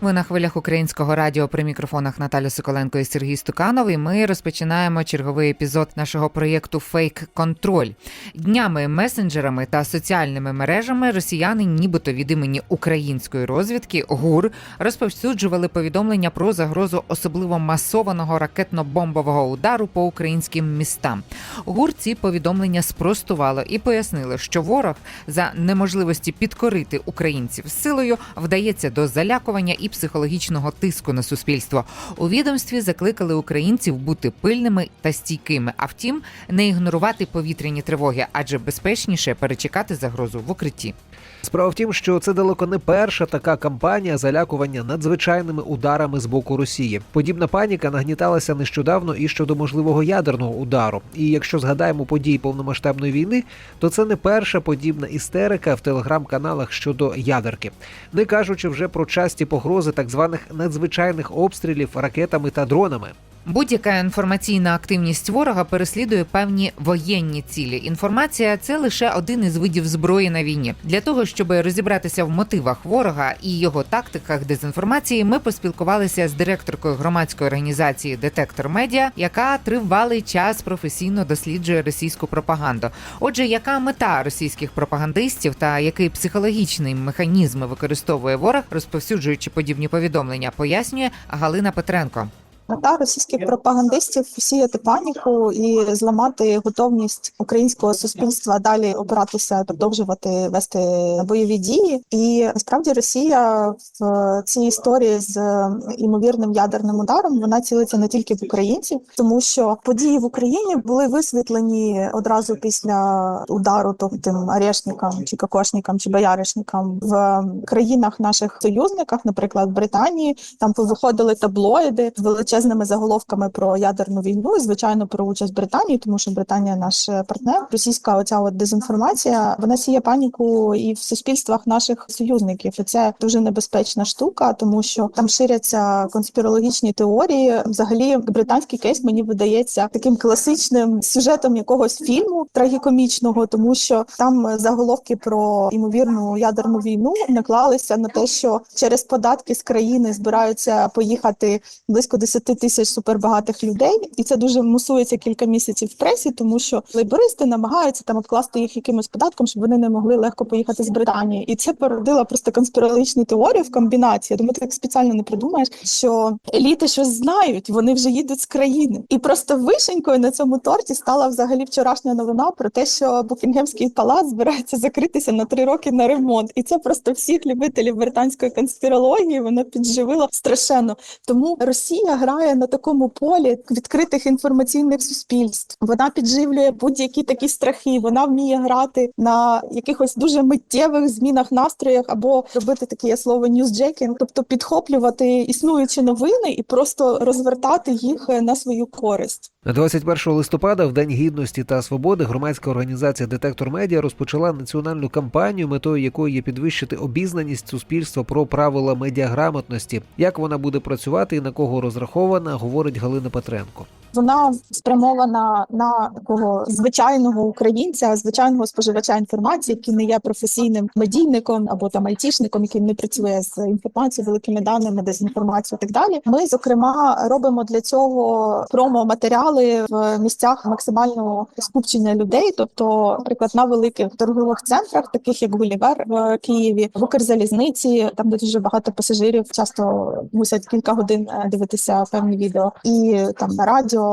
Ви на хвилях українського радіо при мікрофонах Наталя Соколенко і Сергій Стуканов. І ми розпочинаємо черговий епізод нашого проєкту Фейк Контроль. Днями месенджерами та соціальними мережами росіяни, нібито від імені української розвідки ГУР, розповсюджували повідомлення про загрозу особливо масованого ракетно-бомбового удару по українським містам. ГУР ці повідомлення спростувало і пояснило, що ворог за неможливості підкорити українців силою вдається до залякування і психологічного тиску на суспільство. У відомстві закликали українців бути пильними та стійкими, а втім, не ігнорувати повітряні тривоги, адже безпечніше перечекати загрозу в укритті. Справа в тім, що це далеко не перша така кампанія залякування надзвичайними ударами з боку Росії. Подібна паніка нагніталася нещодавно і щодо можливого ядерного удару. І якщо згадаємо події повномасштабної війни, то це не перша подібна істерика в телеграм-каналах щодо ядерки, не кажучи вже про часті погрози так званих надзвичайних обстрілів ракетами та дронами. Будь-яка інформаційна активність ворога переслідує певні воєнні цілі. Інформація це лише один із видів зброї на війні. Для того щоб розібратися в мотивах ворога і його тактиках дезінформації, ми поспілкувалися з директоркою громадської організації Детектор Медіа, яка тривалий час професійно досліджує російську пропаганду. Отже, яка мета російських пропагандистів та який психологічний механізм використовує ворог, розповсюджуючи подібні повідомлення, пояснює Галина Петренко. Мета російських пропагандистів сіяти паніку і зламати готовність українського суспільства далі опиратися, продовжувати вести бойові дії. І насправді Росія в цій історії з імовірним ядерним ударом вона цілиться не тільки в українців, тому що події в Україні були висвітлені одразу після удару, тобто арешникам чи кокошникам чи бояришникам в країнах наших союзниках, наприклад, в Британії. Там повиходили таблоїди з величезними заголовками про ядерну війну, і звичайно про участь Британії, тому що Британія наш партнер. Російська оця от дезінформація вона сіє паніку і в суспільствах наших союзників. І це дуже небезпечна штука, тому що там ширяться конспірологічні теорії. Взагалі, британський кейс мені видається таким класичним сюжетом якогось фільму трагікомічного, тому що там заголовки про ймовірну ядерну війну наклалися на те, що через податки з країни збираються поїхати близько 10 тисяч супербагатих людей, і це дуже мусується кілька місяців в пресі, тому що лейбористи намагаються там обкласти їх якимось податком, щоб вони не могли легко поїхати з Британії. І це породило просто конспірологічну теорію в комбінації. Думаю, ти так спеціально не придумаєш, що еліти щось знають, вони вже їдуть з країни. І просто вишенькою на цьому торті стала взагалі вчорашня новина про те, що Букінгемський палац збирається закритися на три роки на ремонт. І це просто всіх любителів британської конспірології воно підживило страшенно. Тому Росія грає на такому полі відкритих інформаційних суспільств. Вона підживлює будь-які такі страхи. Вона вміє грати на якихось дуже миттєвих змінах настроях або робити таке слово ньюсджекінг, тобто підхоплювати існуючі новини і просто розвертати їх на свою користь. 21 листопада, в День гідності та свободи, громадська організація Детектор Медіа розпочала національну кампанію, метою якої є підвищити обізнаність суспільства про правила медіаграмотності. Як вона буде працювати і на кого розрахована, говорить Галина Петренко. Вона спрямована на такого звичайного українця, звичайного споживача інформації, який не є професійним медійником або там айтішником, який не працює з інформацією, великими даними, дезінформацією і так далі. Ми зокрема робимо для цього промо-матеріали в місцях максимального скупчення людей, тобто, наприклад, на великих торгових центрах, таких як Гулівер в Києві, в Укрзалізниці, там де дуже багато пасажирів, часто мусять кілька годин е, дивитися певні відео, і там на радіо,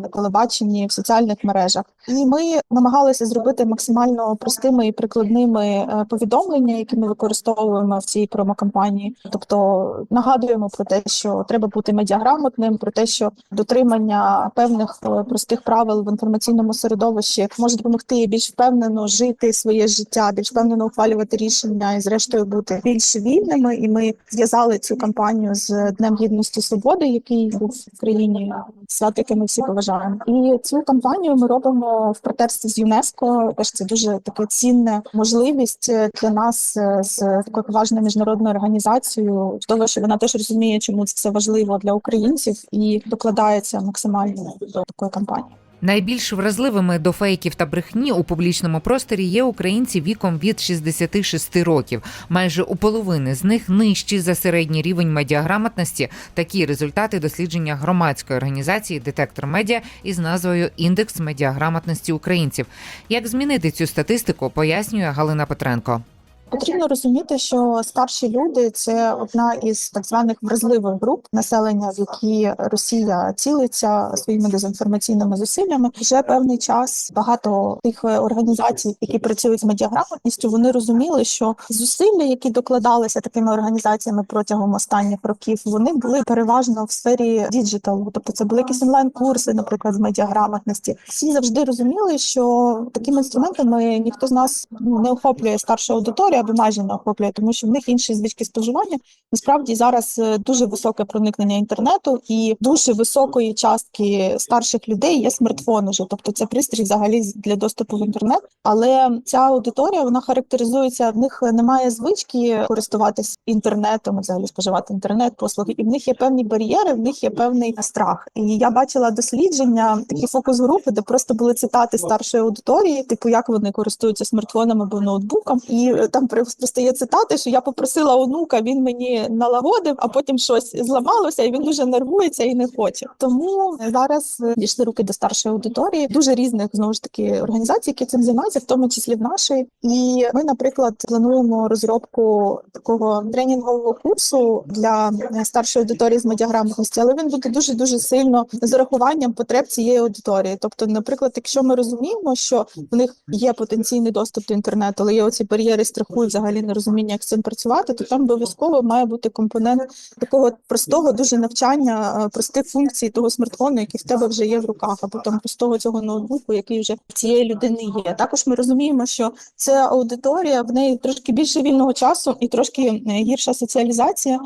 на телебаченні, в соціальних мережах. І ми намагалися зробити максимально простими і прикладними е, повідомлення, які ми використовуємо в цій промокампанії. Тобто нагадуємо про те, що треба бути медіаграмотним, про те, що дотримання певних е, простих правил в інформаційному середовищі може допомогти більш впевнено жити своє життя, більш впевнено ухвалювати рішення і, зрештою, бути більш вільними. І ми зв'язали цю кампанію з Днем гідності свободи, який був в країні свято яке ми всі поважаємо. І цю кампанію ми робимо в партнерстві з ЮНЕСКО. Теж це дуже така цінна можливість для нас е, з такою поважною міжнародною організацією. Того, що вона теж розуміє, чому це все важливо для українців, і докладається максимально до такої кампанії. Найбільш вразливими до фейків та брехні у публічному просторі є українці віком від 66 років. Майже у половини з них нижчі за середній рівень медіаграмотності. Такі результати дослідження громадської організації Детектор Медіа із назвою Індекс медіаграмотності українців. Як змінити цю статистику, пояснює Галина Петренко. Потрібно розуміти, що старші люди це одна із так званих вразливих груп населення, в які Росія цілиться своїми дезінформаційними зусиллями. Вже певний час багато тих організацій, які працюють з медіаграмотністю, вони розуміли, що зусилля, які докладалися такими організаціями протягом останніх років, вони були переважно в сфері діджиталу, тобто це були якісь онлайн-курси, наприклад, з медіаграмотності. Всі завжди розуміли, що такими інструментами ніхто з нас ну, не охоплює старшу аудиторію або майже не охоплює, тому що в них інші звички споживання. Насправді зараз е, дуже високе проникнення інтернету і дуже високої частки старших людей є смартфон уже, тобто це пристрій взагалі для доступу в інтернет. Але ця аудиторія вона характеризується. В них немає звички користуватись інтернетом, взагалі споживати інтернет, послуги, і в них є певні бар'єри, в них є певний страх. І я бачила дослідження, такі фокус групи, де просто були цитати старшої аудиторії, типу як вони користуються смартфоном або ноутбуком, і е, там просто є цитати, що я попросила онука, він мені налагодив, а потім щось зламалося, і він дуже нервується і не хоче. Тому зараз е, дійшли руки до старшої аудиторії, дуже різних знову ж таки організацій, які цим займаються, в тому числі в нашій. І ми, наприклад, плануємо розробку такого тренінгового курсу для е, старшої аудиторії з медіаграмотності, але він буде дуже дуже сильно з урахуванням потреб цієї аудиторії. Тобто, наприклад, якщо ми розуміємо, що в них є потенційний доступ до інтернету, але є оці бар'єри страху і взагалі нерозуміння, як з цим працювати, то там обов'язково має бути компонент такого простого дуже навчання е, простих функцій того смартфону, який в тебе вже є в руках, або там простого цього ноутбуку, який вже в цієї людини є. Також ми розуміємо, що це аудиторія, в неї трошки більше вільного часу і трошки е, гірша соціалізація.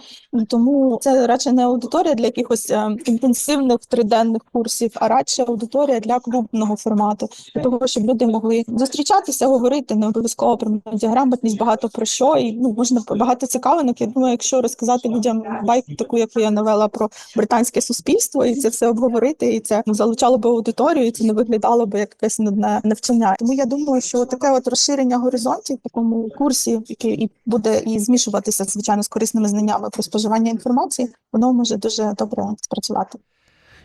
Тому це радше не аудиторія для якихось е, інтенсивних триденних курсів, а радше аудиторія для клубного формату, для того, щоб люди могли зустрічатися, говорити не обов'язково про медіаграмотність, багато про що, і ну можна багато цікавинок. Я думаю, якщо розказати людям байку, таку яку я навела про британське суспільство, і це все обговорити, і це ну, залучало б аудиторію, і це не виглядало б як якесь нудне навчання. Тому я думаю, що таке от розширення горизонтів в такому курсі, який і буде і змішуватися звичайно з корисними знаннями про споживання інформації, воно може дуже добре спрацювати.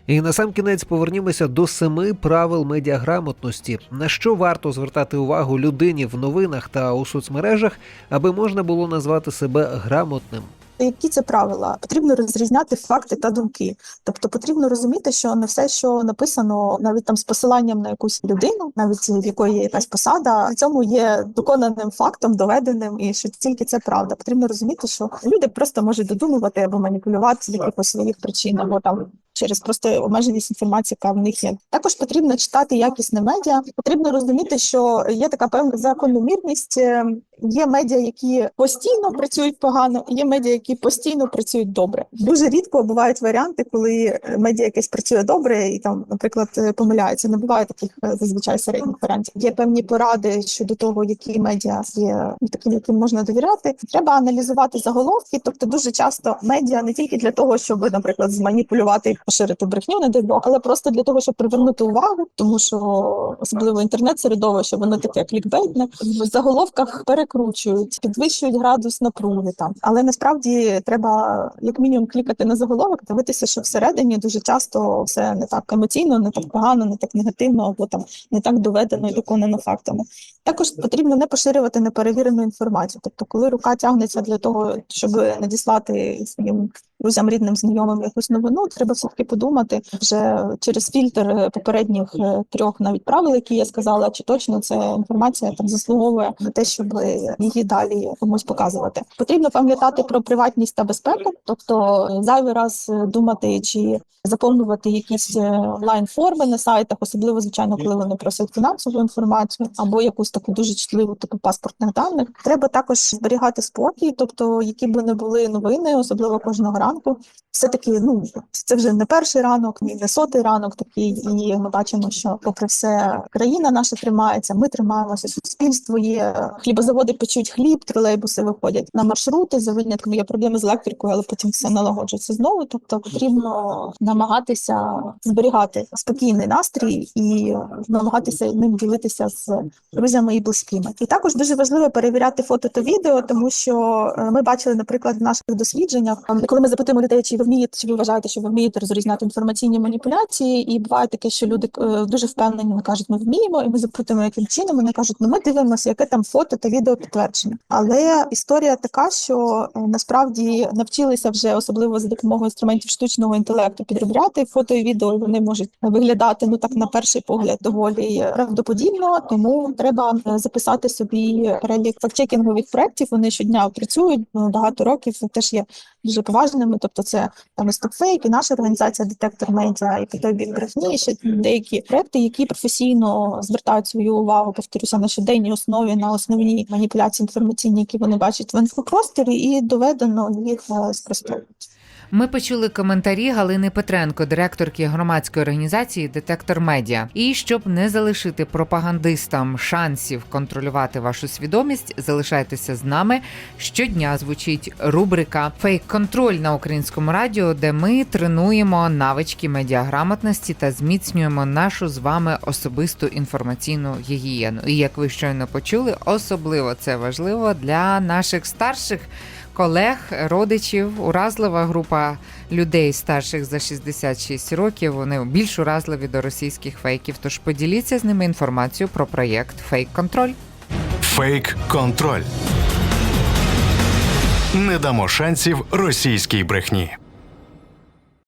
І на сам кінець повернімося до семи правил медіаграмотності. На що варто звертати увагу людині в новинах та у соцмережах, аби можна було назвати себе грамотним. Які це правила? Потрібно розрізняти факти та думки. Тобто потрібно розуміти, що не все, що написано, навіть там з посиланням на якусь людину, навіть в якої є якась посада, в цьому є доконаним фактом, доведеним, і що тільки це правда. Потрібно розуміти, що люди просто можуть додумувати або маніпулювати якихось своїх причин, або там. Через просто обмеженість інформації, яка в них є. Також потрібно читати якісне медіа. Потрібно розуміти, що є така певна закономірність. Е, Є медіа, які постійно працюють погано, є медіа, які постійно працюють добре. Дуже рідко бувають варіанти, коли медіа якесь працює добре і там, наприклад, е, помиляється. Не буває таких е, зазвичай середніх варіантів. Є певні поради щодо того, які медіа є такими, яким можна довіряти. Треба аналізувати заголовки. Тобто, дуже часто медіа не тільки для того, щоб, наприклад, зманіпулювати поширити брехню, не дай Бог, але просто для того, щоб привернути увагу, тому що особливо інтернет-середовище, воно таке клікбейтне. В заголовках перекручують, підвищують градус напруги там. Але насправді треба як мінімум клікати на заголовок, дивитися, що всередині дуже часто все не так емоційно, не так погано, не так негативно, або там не так доведено і доконано фактами. Також потрібно не поширювати неперевірену інформацію. Тобто, коли рука тягнеться для того, щоб надіслати своїм друзям, рідним, знайомим якусь новину, треба все таки подумати вже через фільтр е, попередніх е, трьох навіть правил, які я сказала, чи точно ця інформація там заслуговує на те, щоб її далі комусь показувати. Потрібно пам'ятати про приватність та безпеку, тобто е, зайвий раз думати, чи заповнювати якісь онлайн форми на сайтах, особливо звичайно, коли вони просять фінансову інформацію або якусь таку. дуже чутливу типу паспортних даних. Треба також зберігати спокій, тобто які би не були новини, особливо кожного ранку. Все таки, ну це вже не перший ранок, не сотий ранок такий, і ми бачимо, що попри все країна наша тримається. Ми тримаємося, суспільство є. Хлібозаводи печуть хліб, тролейбуси виходять на маршрути. За винятком є проблеми з електрикою, але потім все налагоджується знову. Тобто потрібно намагатися зберігати спокійний настрій і намагатися ним ділитися з друзями і близькими. І також дуже важливо перевіряти фото та відео, тому що е, ми бачили, наприклад, в наших дослідженнях, коли ми запитуємо людей, чи ви вмієте, чи ви вважаєте, що ви вмієте розрізняти інформаційні маніпуляції, і буває таке, що люди е, дуже впевнені, вони кажуть, ми вміємо, і ми запитуємо, яким чином вони кажуть, ну ми дивимося, яке там фото та відео підтвердження. Але історія така, що е, насправді навчилися вже особливо за допомогою інструментів штучного інтелекту підробляти фото і відео, вони можуть виглядати ну так на перший погляд доволі правдоподібно. Тому треба е, записати собі перелік фактчекінгових проєктів. Вони щодня працюють ну, багато років. Теж є дуже поважними. Тобто, це там стопфейк, і наша організація Детектор Медіа, і Підобі брехні, ще деякі проекти, які професійно звертають свою увагу, повторюся, на щоденній основі на основні маніпуляції інформаційні, які вони бачать в інфопросторі, і доведено їх е, спростовувати. Ми почули коментарі Галини Петренко, директорки громадської організації Детектор Медіа. І щоб не залишити пропагандистам шансів контролювати вашу свідомість, залишайтеся з нами. Щодня звучить рубрика Фейк-контроль на українському радіо, де ми тренуємо навички медіаграмотності та зміцнюємо нашу з вами особисту інформаційну гігієну. І як ви щойно почули, особливо це важливо для наших старших колег, родичів, уразлива група людей старших за 66 років. Вони більш уразливі до російських фейків. Тож поділіться з ними інформацію про проєкт Фейк Контроль. Фейк контроль. Не дамо шансів російській брехні.